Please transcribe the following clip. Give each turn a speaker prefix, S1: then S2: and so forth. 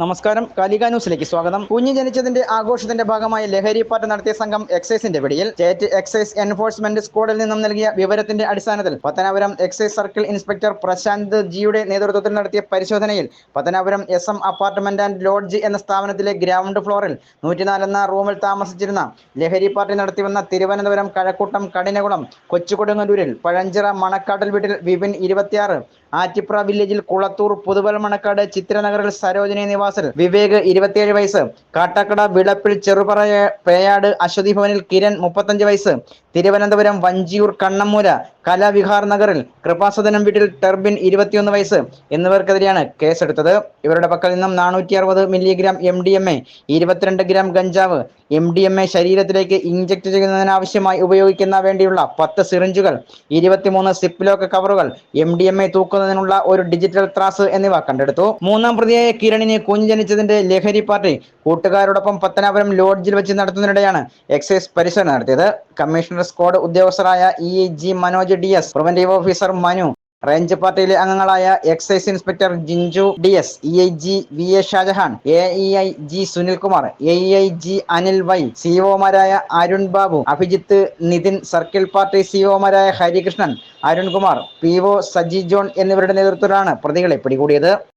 S1: നമസ്കാരം. കാലിക ന്യൂസിലേക്ക് സ്വാഗതം. കുഞ്ഞു ജനിച്ചതിന്റെ ആഘോഷത്തിന്റെ ഭാഗമായി ലഹരി പാർട്ടി നടത്തിയ സംഘം എക്സൈസിന്റെ പിടിയിൽ സ്റ്റേറ്റ് എക്സൈസ് എൻഫോഴ്സ്മെന്റ് സ്ക്വാഡിൽ നിന്നും നൽകിയ വിവരത്തിന്റെ അടിസ്ഥാനത്തിൽ Pathanapuram excise circle inspector Prasanth ജിയുടെ നേതൃത്വത്തിൽ നടത്തിയ പരിശോധനയിൽ Pathanapuram S M apartment and lodge എന്ന സ്ഥാപനത്തിലെ ഗ്രൗണ്ട് ഫ്ലോറിൽ നൂറ്റിനാലെന്ന റൂമിൽ താമസിച്ചിരുന്ന ലഹരി പാർട്ടി നടത്തിവന്ന തിരുവനന്തപുരം കഴക്കൂട്ടം കടിനകുളം കൊച്ചുകൊടുങ്ങല്ലൂരിൽ പഴഞ്ചിറ മണക്കാട്ടൽ വീട്ടിൽ വിപിൻ ഇരുപത്തിയാറ് ആറ്റിപ്ര വില്ലേജിൽ കുളത്തൂർ പുതുവലമണക്കാട് ചിത്രനഗറിൽ സരോജിനി നിവാസിൽ വിവേക് ഇരുപത്തിയേഴ് വയസ്സ് കാട്ടാക്കട വിളപ്പിൽ ചെറുപറ പേയാട് അശ്വതി ഭവനിൽ കിരൺ മുപ്പത്തഞ്ച് വയസ്സ് തിരുവനന്തപുരം വഞ്ചിയൂർ കണ്ണമ്മൂല കലാവിഹാർ നഗറിൽ കൃപാസദനം വീട്ടിൽ ടെർബിൻ ഇരുപത്തിയൊന്ന് വയസ്സ് എന്നിവർക്കെതിരെയാണ് കേസെടുത്തത്. ഇവരുടെ പക്കൽ നിന്നും നാനൂറ്റി അറുപത് milligram M D M A ഇരുപത്തിരണ്ട് ഗ്രാം ഗഞ്ചാവ് എം ഡി എം എ ശരീരത്തിലേക്ക് ഇഞ്ചക്ട് ചെയ്യുന്നതിനാവശ്യമായി ഉപയോഗിക്കുന്ന വേണ്ടിയുള്ള പത്ത് സിറിഞ്ചുകൾ ഇരുപത്തിമൂന്ന് സിപ്ലോക്ക് കവറുകൾ എം ഡി എം എ തൂക്കുന്നതിനുള്ള ഒരു ഡിജിറ്റൽ ത്രാസ് എന്നിവ കണ്ടെടുത്തു. മൂന്നാം പ്രതിയായ കിരണിനെ കുഞ്ഞ് ജനിച്ചതിന്റെ ലഹരി പാർട്ടി കൂട്ടുകാരോടൊപ്പം പത്തനാപുരം ലോഡ്ജിൽ വെച്ച് നടത്തുന്നതിനിടെയാണ് എക്സൈസ് പരിശോധന നടത്തിയത്. Commissioner squad ഉദ്യോഗസ്ഥരായ E G Manoj D S preventive officer Manu range പാർട്ടിയിലെ അംഗങ്ങളായ excise inspector Jinchu D S E I G V A Shajahan A E I G Sunilkumar A E I G Anil Y സിഒമാരായ Arun Babu Abhijith Nithin circle party സിഒമാരായ Harikrishnan Arunkumar P O Saji John എന്നിവരുടെ നേതൃത്വത്തിലാണ് പ്രതികളെ പിടികൂടിയത്.